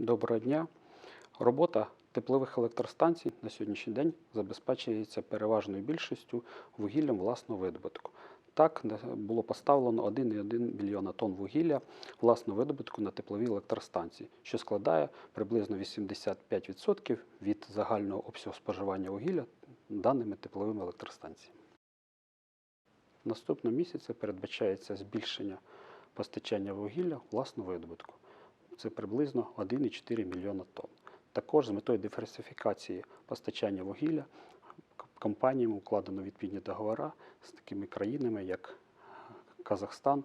Доброго дня. Робота теплових електростанцій на сьогоднішній день забезпечується переважною більшістю вугіллям власного видобутку. Так було поставлено 1,1 мільйона тонн вугілля власного видобутку на теплові електростанції, що складає приблизно 85% від загального обсягу споживання вугілля даними тепловими електростанціями. Наступного місяця передбачається збільшення постачання вугілля власного видобутку. Це приблизно 1,4 мільйона тонн. Також з метою диверсифікації постачання вугілля компаніями укладено відповідні договори з такими країнами, як Казахстан,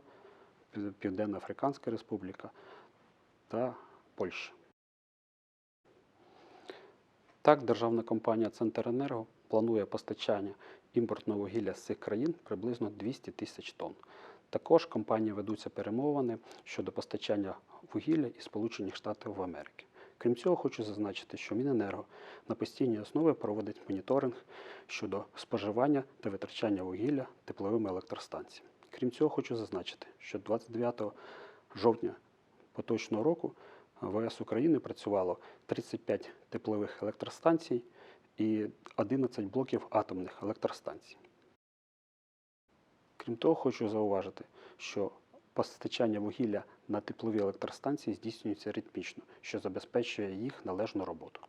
Південно-Африканська Республіка та Польща. Так, державна компанія Центренерго планує постачання імпортного вугілля з цих країн приблизно 200 тисяч тонн. Також компанії ведуться перемовини щодо постачання вугілля із Сполучених Штатів Америки. Крім цього, хочу зазначити, що Міненерго на постійній основі проводить моніторинг щодо споживання та витрачання вугілля тепловими електростанціями. Крім цього, хочу зазначити, що 29 жовтня поточного року ВС України працювало 35 теплових електростанцій і 11 блоків атомних електростанцій. Крім того, хочу зауважити, що постачання вугілля на теплові електростанції здійснюється ритмічно, що забезпечує їх належну роботу.